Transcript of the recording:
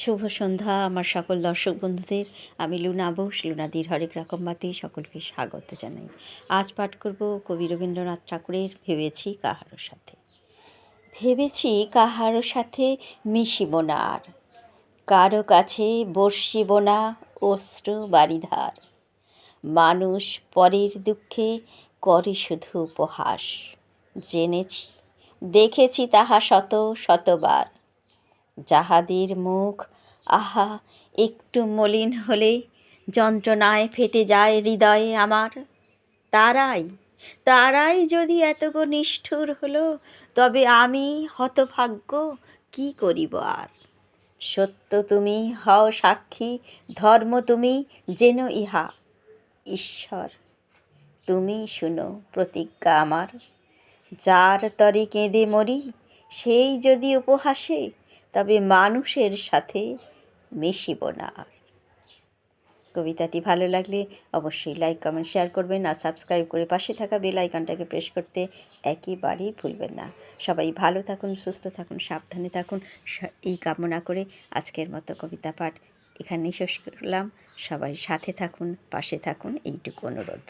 শুভ সন্ধ্যা, আমার সকল দর্শক বন্ধুদের। আমি লুনা বোস লুনাদির হরেক রকম বাতে সকলকে স্বাগত জানাই। আজ পাঠ করব কবি রবীন্দ্রনাথ ঠাকুরের ভেবেছি কাহারো সাথে। ভেবেছি কাহারো সাথে মিশিব না আর। কারও কাছে বসিব না অস্ত্র বারিধার। মানুষ পরের দুঃখে করে শুধু উপহাস। জেনেছি, দেখেছি তাহা শত, শতবার। যাহাদের মুখ, আহা, একটু মলিন হলে যন্ত্রণায় ফেটে যায় হৃদয়ে আমার। তারাই তারাই যদি এতগো নিষ্ঠুর হলো, তবে আমি হতভাগ্য কি করিব আর? সত্য তুমি হও সাক্ষী, ধর্ম তুমি যেন ইহা। ঈশ্বর, তুমি শুনো প্রতিজ্ঞা আমার। যার তরে কেঁদে মরি, সেই যদি উপহাসে তবে মানুষের সাথে মিশিব না। কবিতাটি ভালো লাগলে অবশ্যই লাইক, কমেন্ট, শেয়ার করবেন আর সাবস্ক্রাইব করে পাশে থাকা বেল আইকনটাকে প্রেস করতে একেবারেই ভুলবেন না। সবাই ভালো থাকুন, সুস্থ থাকুন, সাবধানে থাকুন। এই কামনা করে আজকের মতো কবিতা পাঠ এখানেই শেষ করলাম। সবাই সাথে থাকুন, পাশে থাকুন। এইটুকু অনুরোধ।